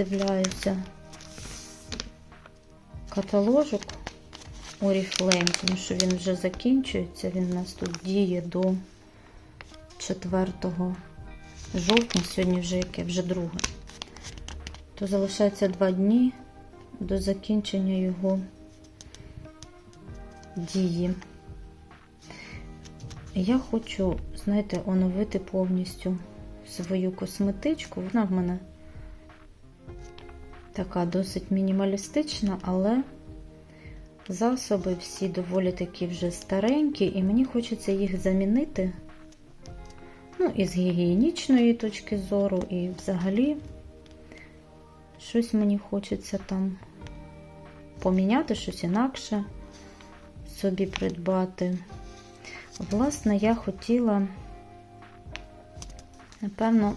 роздивляюся каталожок Oriflame, тому що він вже закінчується. Він у нас тут діє до 4 жовтня, сьогодні вже яке, вже друге. То залишається два дні до закінчення його дії. Я хочу, знаєте, оновити повністю свою косметичку. Вона в мене така досить мінімалістична, але засоби всі доволі такі вже старенькі, і мені хочеться їх замінити. Ну, і з гігієнічної точки зору, і взагалі щось мені хочеться там поміняти, щось інакше собі придбати. Власне, я хотіла, напевно,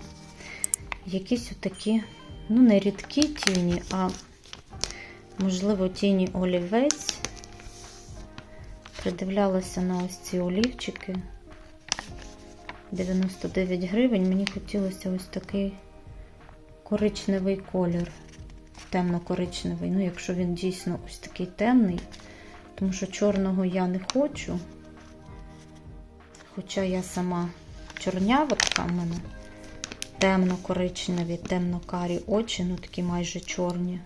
якісь отакі, ну, не рідкі тіні, а, можливо, тіні олівець. Придивлялася на ось ці олівчики. 99 гривень. Мені хотілося ось такий коричневий колір. Темно-коричневий. Ну, якщо він дійсно ось такий темний, тому що чорного я не хочу. Хоча я сама чорнява така в мене. Темно-коричневі, темно-карі очі, ну такі майже чорні.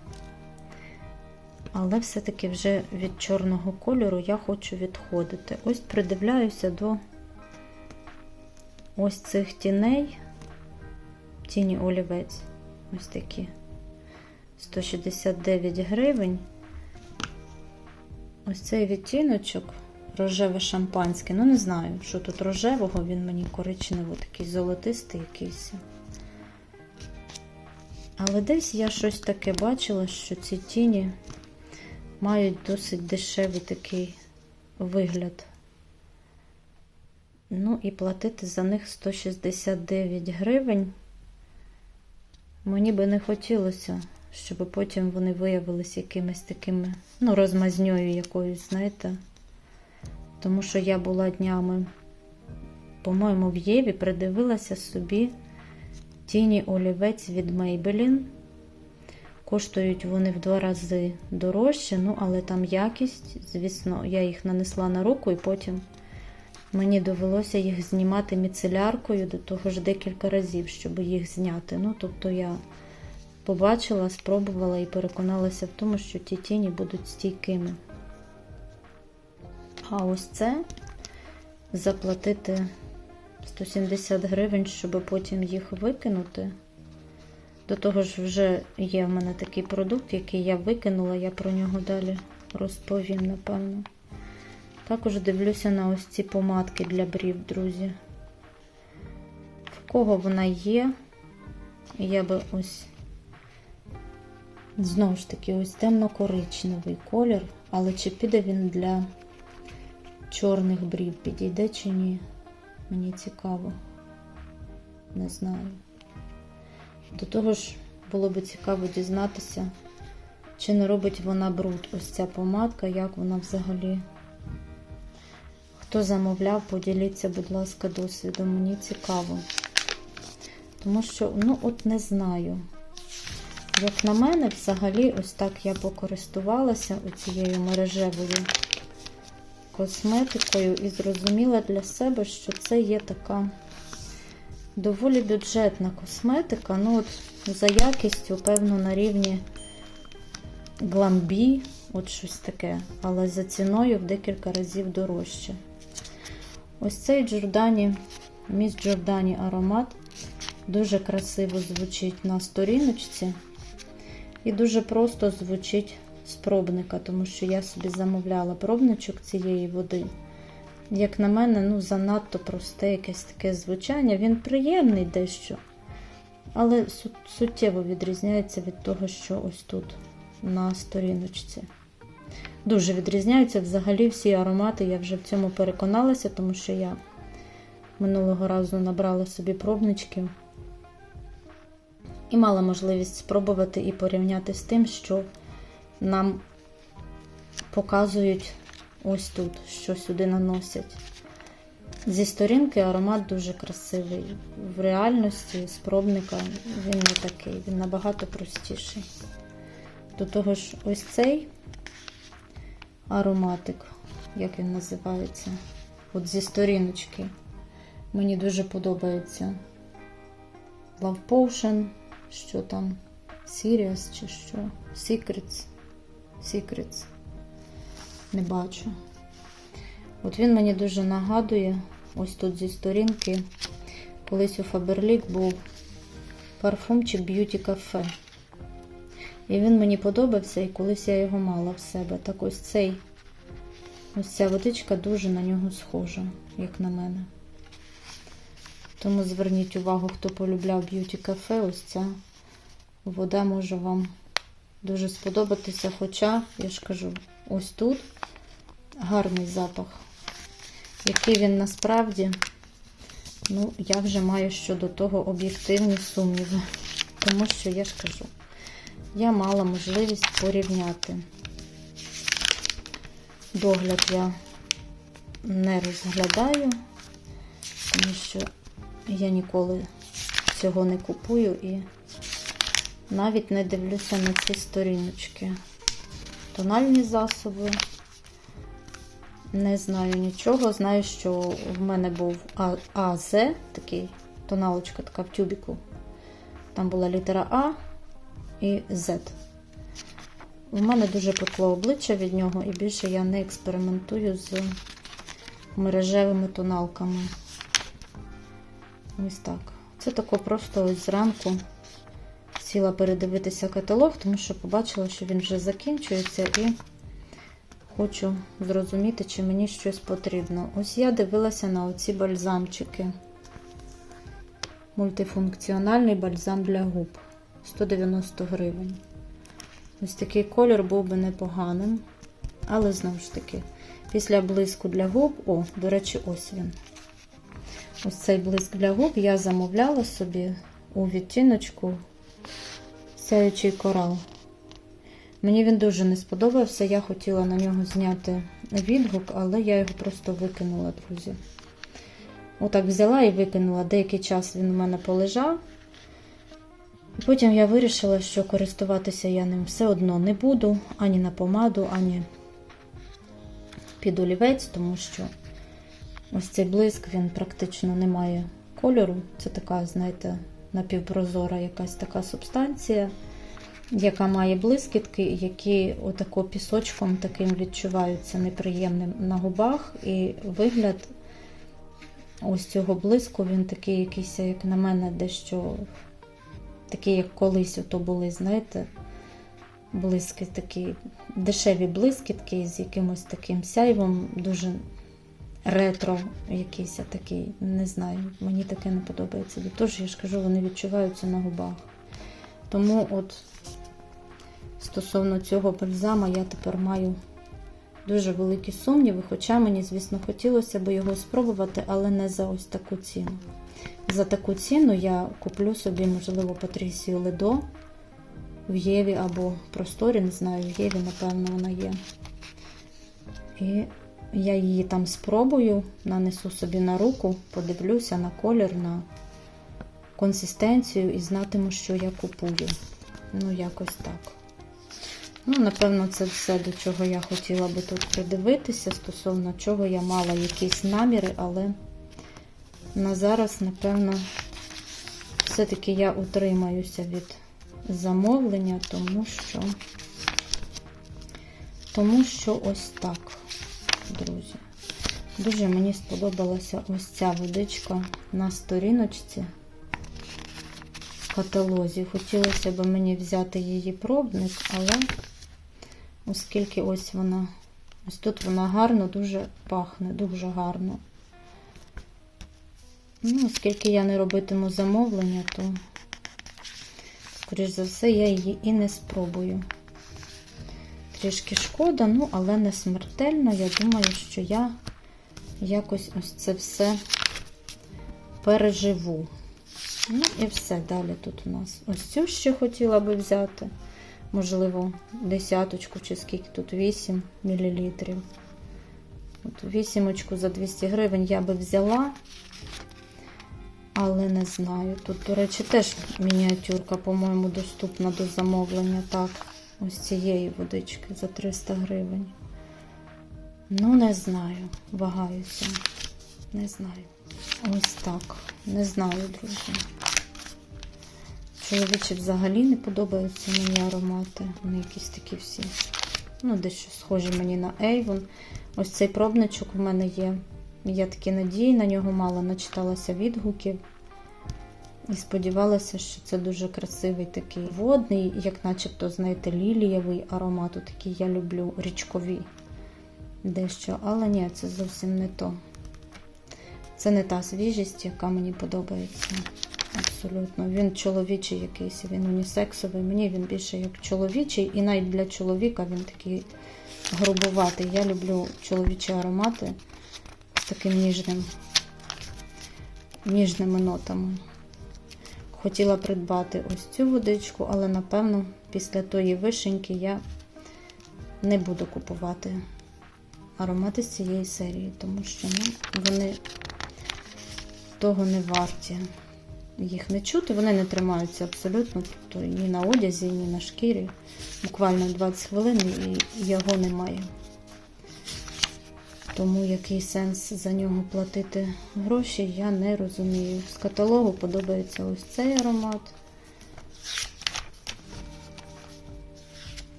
Але все-таки вже від чорного кольору я хочу відходити. Ось придивляюся до ось цих тіней. Тіні олівець. Ось такі. 169 гривень. Ось цей відтіночок рожеве шампанське. Ну, не знаю, що тут рожевого, він мені коричнево, такий золотистий якийсь. Але десь я щось таке бачила, що ці тіні мають досить дешевий такий вигляд. Ну, і платити за них 169 гривень. Мені би не хотілося, щоб потім вони виявилися якимись такими, ну, розмазньою якоюсь, знаєте. Тому що я була днями, по-моєму, в Єві придивилася собі тіні олівець від Maybelline. Коштують вони в два рази дорожче, ну, але там якість, звісно, я їх нанесла на руку і потім мені довелося їх знімати міцеляркою до того ж декілька разів, щоб їх зняти. Ну, тобто я побачила, спробувала і переконалася в тому, що ті тіні будуть стійкими. А ось це заплатити 170 гривень, щоб потім їх викинути. До того ж, вже є в мене такий продукт, який я викинула, я про нього далі розповім, напевно. Також дивлюся на ось ці помадки для брів, друзі. В кого вона є, я би ось, знову ж таки, ось темно-коричневий колір, але чи піде він для чорних брів, підійде чи ні? Мені цікаво. Не знаю. До того ж, було би цікаво дізнатися, чи не робить вона бруд. Ось ця помадка, як вона взагалі. Хто замовляв, поділіться, будь ласка, досвідом. Мені цікаво. Тому що, ну, от не знаю. Як на мене, взагалі, ось так я покористувалася оцією мережевою косметикою і зрозуміла для себе, що це є така доволі бюджетна косметика. Ну, от за якістю, певно, на рівні гламбі, от щось таке, але за ціною в декілька разів дорожче. Ось цей Джордані, міс Джордані аромат дуже красиво звучить на сторіночці і дуже просто звучить з пробника, тому що я собі замовляла пробничок цієї води. Як на мене, ну, занадто просте якесь таке звучання. Він приємний дещо, але суттєво відрізняється від того, що ось тут на сторіночці. Дуже відрізняються взагалі всі аромати. Я вже в цьому переконалася, тому що я минулого разу набрала собі пробнички і мала можливість спробувати і порівняти з тим, що нам показують ось тут, що сюди наносять. Зі сторінки аромат дуже красивий. В реальності спробника він не такий, він набагато простіший. До того ж, ось цей ароматик, як він називається, от зі сторіночки. Мені дуже подобається Love Potion, що там, Sirius чи що, Secrets. Secrets. Не бачу. От він мені дуже нагадує, ось тут зі сторінки, колись у Faberlic був парфумчик Beauty Cafe. І він мені подобався, і колись я його мала в себе. Так ось цей, ось ця водичка дуже на нього схожа, як на мене. Тому зверніть увагу, хто полюбляв Beauty Cafe, ось ця вода може вам дуже сподобатися. Хоча, я ж кажу, ось тут гарний запах. Який він насправді, ну, я вже маю щодо того об'єктивні сумніви. Тому що я ж кажу, я мала можливість порівняти. Догляд я не розглядаю, тому що я ніколи цього не купую і навіть не дивлюся на ці сторіночки. Тональні засоби. Не знаю нічого. Знаю, що в мене був АЗ, такий тоналочка така в тюбіку. Там була літера А і Z. У мене дуже пекло обличчя від нього, і більше я не експериментую з мережевими тоналками. Ось так. Це тако просто зранку сіла передивитися каталог, тому що побачила, що він вже закінчується, і хочу зрозуміти, чи мені щось потрібно. Ось я дивилася на оці бальзамчики. Мультифункціональний бальзам для губ. 190 гривень. Ось такий колір був би непоганим. Але знову ж таки, після блиску для губ, о, до речі, ось він. Ось цей блиск для губ я замовляла собі у відтіночку сяючий корал. Мені він дуже не сподобався. Я хотіла на нього зняти відгук, але я його просто викинула, друзі. Отак взяла і викинула. Деякий час він у мене полежав. Потім я вирішила, що користуватися я ним все одно не буду ані на помаду, ані під олівець, тому що ось цей блиск він практично не має кольору. Це така, знаєте, напівпрозора якась така субстанція, яка має блискітки, які отако пісочком таким відчуваються неприємним на губах. І вигляд ось цього блиску, він такий якийсь, як на мене, дещо такі, як колись ото були, знаєте, блиски такі, дешеві блискітки з якимось таким сяйвом, дуже ретро якийсь такий, не знаю, мені таке не подобається. До того ж, я ж кажу, вони відчуваються на губах. Тому от стосовно цього бальзама я тепер маю дуже великі сумніви, хоча мені, звісно, хотілося б його спробувати, але не за ось таку ціну. За таку ціну я куплю собі, можливо, Патрісію Ледо в Єві або просторі, не знаю, в Єві, напевно, вона є. І я її там спробую, нанесу собі на руку, подивлюся на колір, на консистенцію і знатиму, що я купую. Ну, якось так. Ну, напевно, це все, до чого я хотіла би тут придивитися, стосовно чого я мала якісь наміри, але на зараз, напевно, все-таки я утримаюся від замовлення, тому що, тому що ось так, друзі. Дуже мені сподобалася ось ця водичка на сторіночці в каталозі. Хотілося б мені взяти її пробник, але оскільки ось вона, ось тут вона гарно, дуже пахне, дуже гарно. Ну, оскільки я не робитиму замовлення, то, скоріш за все, я її і не спробую. Трішки шкода, ну, але не смертельно. Я думаю, що я якось ось це все переживу. Ну і все. Далі тут у нас ось цю ще хотіла би взяти. Можливо, десяточку чи скільки тут 8 мл. От вісімочку за 200 гривень я би взяла, але не знаю. Тут, до речі, теж мініатюрка, по-моєму, доступна до замовлення. Так, ось цієї водички за 300 гривень. Ну, не знаю, вагаюся. Не знаю. Ось так. Не знаю, друзі. Чоловічі взагалі не подобаються мені аромати. Вони якісь такі всі. Ну, дещо схожі мені на Avon. Ось цей пробничок в мене є. Я такі надії на нього мало начиталася відгуків. І сподівалася, що це дуже красивий такий водний, як начебто, знаєте, лілієвий аромат. Такий я люблю річкові дещо. Але ні, це зовсім не то. Це не та свіжість, яка мені подобається. Абсолютно. Він чоловічий якийсь, він унісексовий. Мені він більше як чоловічий, і навіть для чоловіка він такий грубуватий. Я люблю чоловічі аромати з таким ніжним, ніжними нотами. Хотіла придбати ось цю водичку, але напевно після тої вишеньки я не буду купувати аромати з цієї серії, тому що ну, вони того не варті. Їх не чути, вони не тримаються абсолютно, тобто ні на одязі, ні на шкірі. Буквально 20 хвилин і його немає. Тому який сенс за нього платити гроші, я не розумію. З каталогу подобається ось цей аромат.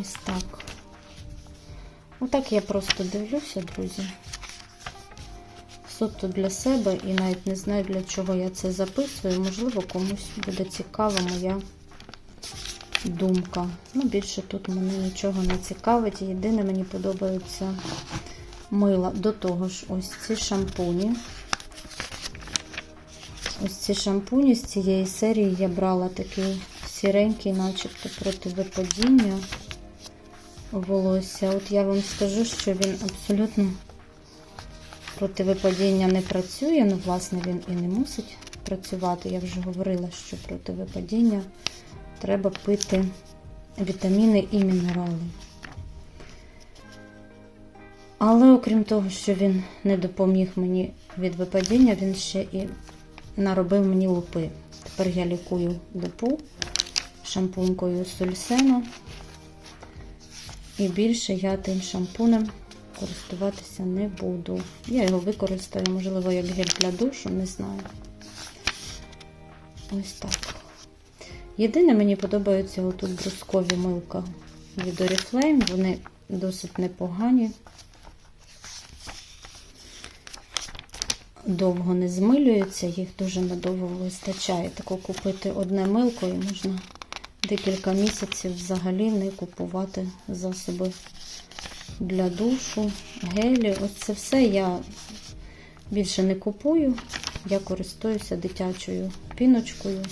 Ось так. Отак я просто дивлюся, друзі. Суто для себе і навіть не знаю, для чого я це записую. Можливо, комусь буде цікава моя думка. Ну, більше тут мене нічого не цікавить. Єдине, мені подобаються мила. До того ж, ось ці шампуні. Ось ці шампуні з цієї серії я брала такий сіренький, начебто проти випадіння волосся. От я вам скажу, що він абсолютно проти випадіння не працює. Ну, власне, він і не мусить працювати. Я вже говорила, що проти випадіння треба пити вітаміни і мінерали. Але окрім того, що він не допоміг мені від випадіння, він ще і наробив мені лупи. Тепер я лікую лупу шампунькою сульсену. І більше я тим шампунем користуватися не буду. Я його використаю, можливо, як гель для душу, не знаю. Ось так. Єдине, мені подобаються отут брускові милка від Oriflame. Вони досить непогані. Довго не змилюються, їх дуже надовго вистачає. Тако купити одне милко і можна декілька місяців взагалі не купувати засоби для душу, гелі. Ось це все я більше не купую. Я користуюся дитячою піночкою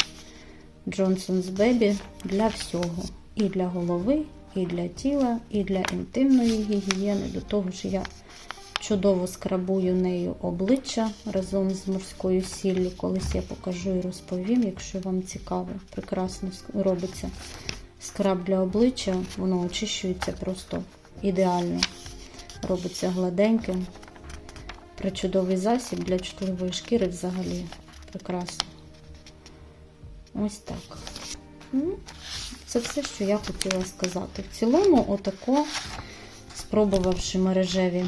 Johnson's Baby для всього. І для голови, і для тіла, і для інтимної гігієни. До того ж, я чудово скрабую нею обличчя разом з морською сіллю. Колись я покажу і розповім, якщо вам цікаво. Прекрасно робиться скраб для обличчя, воно очищується просто ідеально. Робиться гладеньким. Причудовий засіб для чутливої шкіри взагалі. Прекрасно. Ось так. Ну, Це все, що я хотіла сказати. В цілому, отако, спробувавши мережеві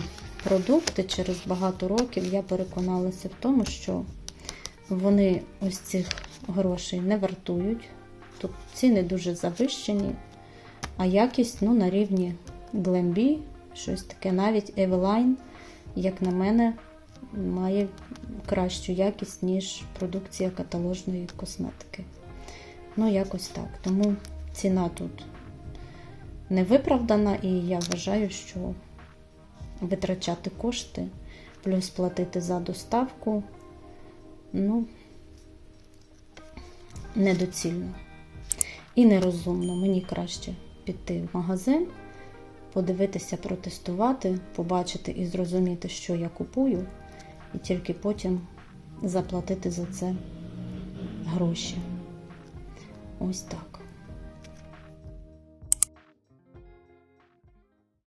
продукти через багато років, я переконалася в тому, що вони ось цих грошей не вартують. Тут ціни дуже завищені, а якість ну, на рівні Glambi, щось таке, навіть Eveline, як на мене, має кращу якість, ніж продукція каталожної косметики. Ну, якось так. Тому ціна тут не виправдана, і я вважаю, що витрачати кошти, плюс платити за доставку, ну, недоцільно. І нерозумно. Мені краще піти в магазин, подивитися, протестувати, побачити і зрозуміти, що я купую, і тільки потім заплатити за це гроші. Ось так.